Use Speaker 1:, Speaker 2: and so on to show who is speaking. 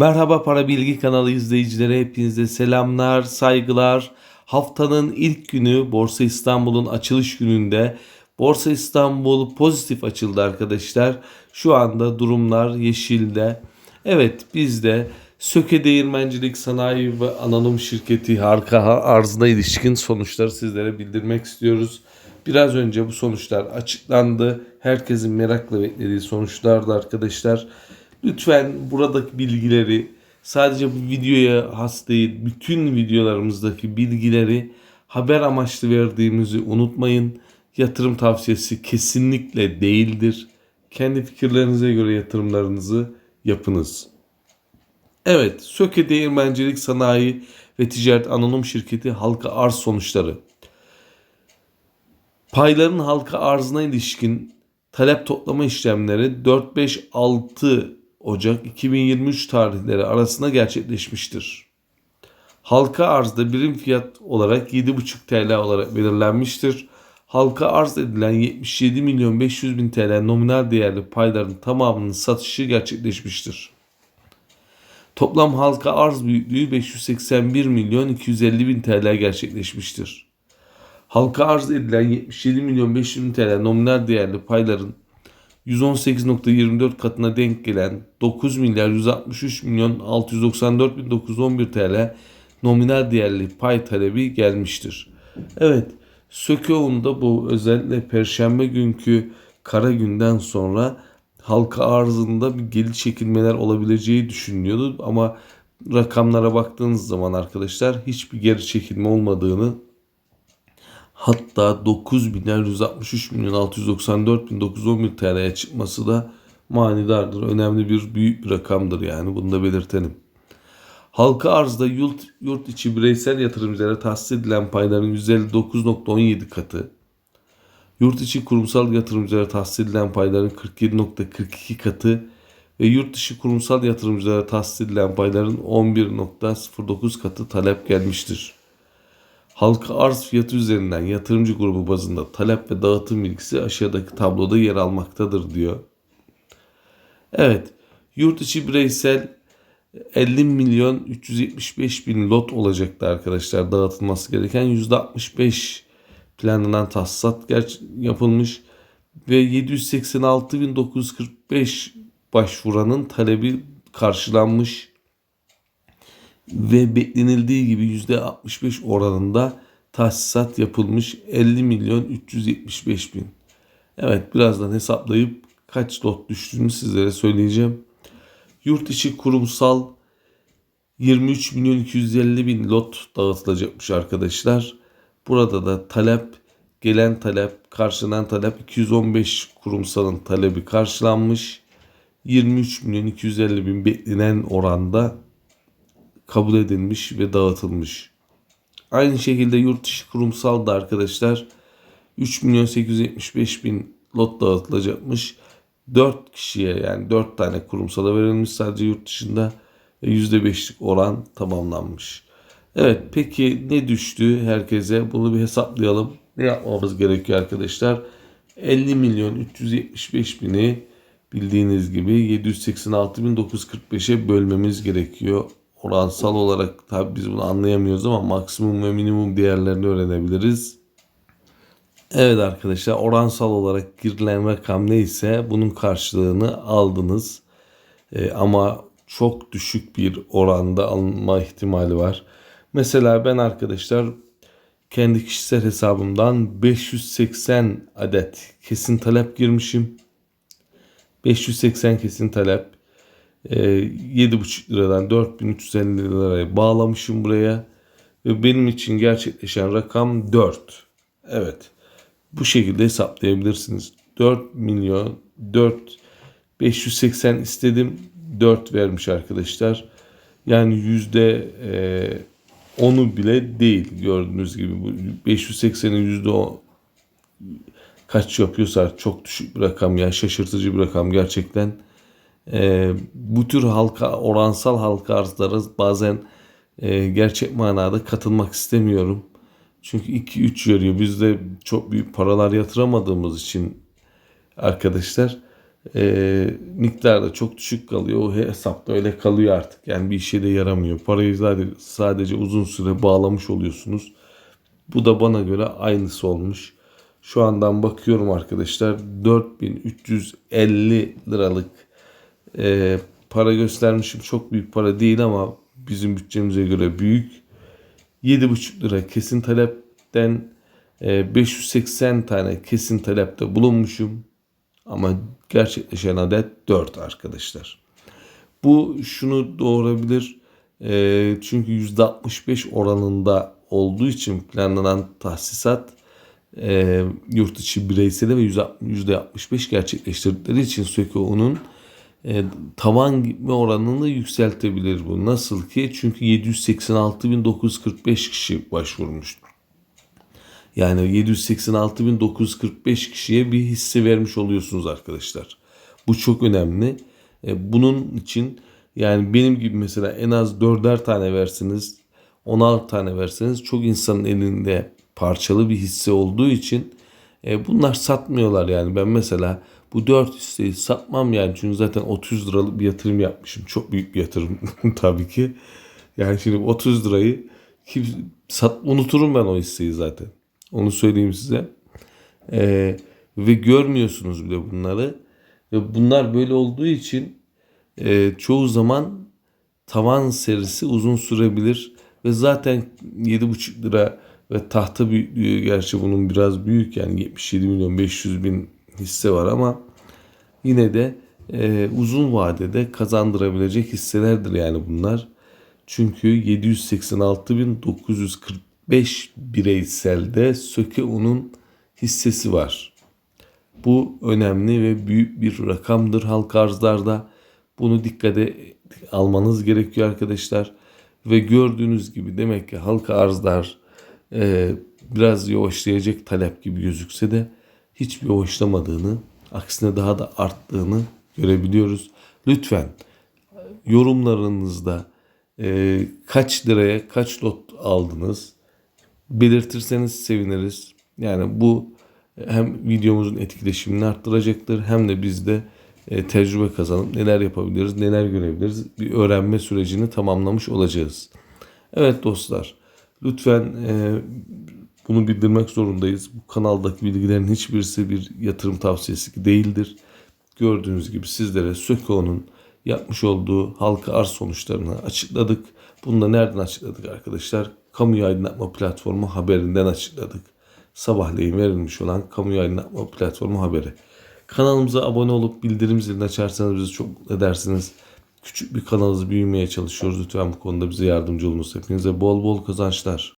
Speaker 1: Merhaba Para Bilgi kanalı izleyicileri hepinize selamlar, saygılar. Haftanın ilk günü Borsa İstanbul'un açılış gününde Borsa İstanbul pozitif açıldı arkadaşlar. Şu anda durumlar yeşilde. Evet biz de Söke Değirmencilik Sanayi ve Anonim Şirketi harika arzına ilişkin sonuçları sizlere bildirmek istiyoruz. Biraz önce bu sonuçlar açıklandı. Herkesin merakla beklediği sonuçlardı arkadaşlar. Lütfen buradaki bilgileri sadece bu videoya has değil bütün videolarımızdaki bilgileri haber amaçlı verdiğimizi unutmayın. Yatırım tavsiyesi kesinlikle değildir. Kendi fikirlerinize göre yatırımlarınızı yapınız. Evet, Söke Değirmencilik Sanayi ve Ticaret Anonim Şirketi halka arz sonuçları. Payların halka arzına ilişkin talep toplama işlemleri 4-5-6 Ocak 2023 tarihleri arasında gerçekleşmiştir. Halka arzda birim fiyat olarak 7,5 TL olarak belirlenmiştir. Halka arz edilen 77 milyon 500 bin TL nominal değerli payların tamamının satışı gerçekleşmiştir. Toplam halka arz büyüklüğü 581 milyon 250 bin TL gerçekleşmiştir. Halka arz edilen 77 milyon 500 bin TL nominal değerli payların 118.24 katına denk gelen 9 milyar 163 milyon 694 bin 911 TL nominal değerli pay talebi gelmiştir. Evet Sökeoğlu'nda bu özellikle perşembe günkü kara günden sonra halka arzında bir geri çekilmeler olabileceği düşünülüyordu ama rakamlara baktığınız zaman arkadaşlar hiçbir geri çekilme olmadığını hatta 9 milyar 163 milyon 694 bin 911 TL'ye çıkması da manidardır. Önemli bir büyük bir rakamdır yani bunu da belirtelim. Halka arzda yurt, yurt içi bireysel yatırımcılara tahsis edilen payların 159.17 katı, yurt içi kurumsal yatırımcılara tahsis edilen payların 47.42 katı ve yurt dışı kurumsal yatırımcılara tahsis edilen payların 11.09 katı talep gelmiştir. Halka arz fiyatı üzerinden yatırımcı grubu bazında talep ve dağıtım bilgisi aşağıdaki tabloda yer almaktadır diyor. Evet, yurt içi bireysel 50 milyon 375 bin lot olacaktı arkadaşlar dağıtılması gereken %65 planlanan tahsisat yapılmış ve 786.945 başvuranın talebi karşılanmış ve beklenildiği gibi %65 oranında tahsisat yapılmış 50 milyon 375 bin. Evet birazdan hesaplayıp kaç lot düştüğünü sizlere söyleyeceğim. Yurt içi kurumsal 23 milyon 250 bin lot dağıtılacakmış arkadaşlar. Burada da talep, gelen talep, karşılanan talep 215 kurumsalın talebi karşılanmış. 23 milyon 250 bin beklenen oranda kabul edilmiş ve dağıtılmış. Aynı şekilde yurt dışı kurumsal da arkadaşlar 3 milyon 875 bin lot dağıtılacakmış. 4 kişiye yani 4 tane kurumsala verilmiş sadece yurt dışında %5'lik oran tamamlanmış. Evet peki ne düştü herkese bunu bir hesaplayalım. Ne yapmamız gerekiyor arkadaşlar? 50 milyon 375 bini bildiğiniz gibi 786.945'e bölmemiz gerekiyor. Oransal olarak tabi biz bunu anlayamıyoruz ama maksimum ve minimum değerlerini öğrenebiliriz. Evet arkadaşlar oransal olarak girilen rakam neyse bunun karşılığını aldınız. Ee, ama çok düşük bir oranda alınma ihtimali var. Mesela ben arkadaşlar kendi kişisel hesabımdan 580 adet kesin talep girmişim. 580 kesin talep. E, 7,5 liradan 4350 liraya bağlamışım buraya. Ve benim için gerçekleşen rakam 4. Evet. Bu şekilde hesaplayabilirsiniz. 4 milyon 4 580 istedim 4 vermiş arkadaşlar. Yani yüzde e, 10'u bile değil gördüğünüz gibi. Bu 580'in yüzde 10 kaç yapıyorsa çok düşük bir rakam ya şaşırtıcı bir rakam gerçekten. E, bu tür halka oransal halka arzlara bazen e, gerçek manada katılmak istemiyorum. Çünkü 2-3 veriyor. Biz de çok büyük paralar yatıramadığımız için arkadaşlar e, miktar da çok düşük kalıyor. O hesapta öyle kalıyor artık. Yani bir işe de yaramıyor. Parayı sadece, sadece uzun süre bağlamış oluyorsunuz. Bu da bana göre aynısı olmuş. Şu andan bakıyorum arkadaşlar 4350 liralık e, para göstermişim. Çok büyük para değil ama bizim bütçemize göre büyük. 7,5 lira kesin talepten e, 580 tane kesin talepte bulunmuşum. Ama gerçekleşen adet 4 arkadaşlar. Bu şunu doğurabilir. E, çünkü %65 oranında olduğu için planlanan tahsisat e, yurt içi bireysel ve %65 gerçekleştirdikleri için SÖKO'nun e, tavan gitme oranını yükseltebilir bu. Nasıl ki? Çünkü 786.945 kişi başvurmuş. Yani 786.945 kişiye bir hisse vermiş oluyorsunuz arkadaşlar. Bu çok önemli. E, bunun için yani benim gibi mesela en az 4'er tane versiniz, 16 tane verseniz çok insanın elinde parçalı bir hisse olduğu için e, bunlar satmıyorlar yani. Ben mesela bu 4 hisseyi satmam yani çünkü zaten 30 liralık bir yatırım yapmışım. Çok büyük bir yatırım tabii ki. Yani şimdi 30 lirayı kim, sat, unuturum ben o hisseyi zaten. Onu söyleyeyim size. E, ve görmüyorsunuz bile bunları. Ve bunlar böyle olduğu için e, çoğu zaman tavan serisi uzun sürebilir. Ve zaten 7,5 lira ve tahta büyüklüğü gerçi bunun biraz büyük yani 77 milyon 500 bin hisse var ama yine de e, uzun vadede kazandırabilecek hisselerdir yani bunlar. Çünkü 786.945 bireyselde Sökeo'nun hissesi var. Bu önemli ve büyük bir rakamdır halka arzlarda. Bunu dikkate almanız gerekiyor arkadaşlar. Ve gördüğünüz gibi demek ki halka arzlar e, biraz yavaşlayacak talep gibi gözükse de hiçbir yavaşlamadığını, aksine daha da arttığını görebiliyoruz. Lütfen yorumlarınızda e, kaç liraya kaç lot aldınız belirtirseniz seviniriz. Yani bu hem videomuzun etkileşimini arttıracaktır hem de bizde e, tecrübe kazanıp neler yapabiliriz, neler görebiliriz bir öğrenme sürecini tamamlamış olacağız. Evet dostlar lütfen e, bunu bildirmek zorundayız. Bu kanaldaki bilgilerin hiçbirisi bir yatırım tavsiyesi değildir. Gördüğünüz gibi sizlere Söko'nun yapmış olduğu halka arz sonuçlarını açıkladık. Bunu da nereden açıkladık arkadaşlar? Kamuyu aydınlatma platformu haberinden açıkladık. Sabahleyin verilmiş olan kamuyu aydınlatma platformu haberi. Kanalımıza abone olup bildirim zilini açarsanız bizi çok mutlu edersiniz. Küçük bir kanalımız büyümeye çalışıyoruz. Lütfen bu konuda bize yardımcı olunuz. Hepinize bol bol kazançlar.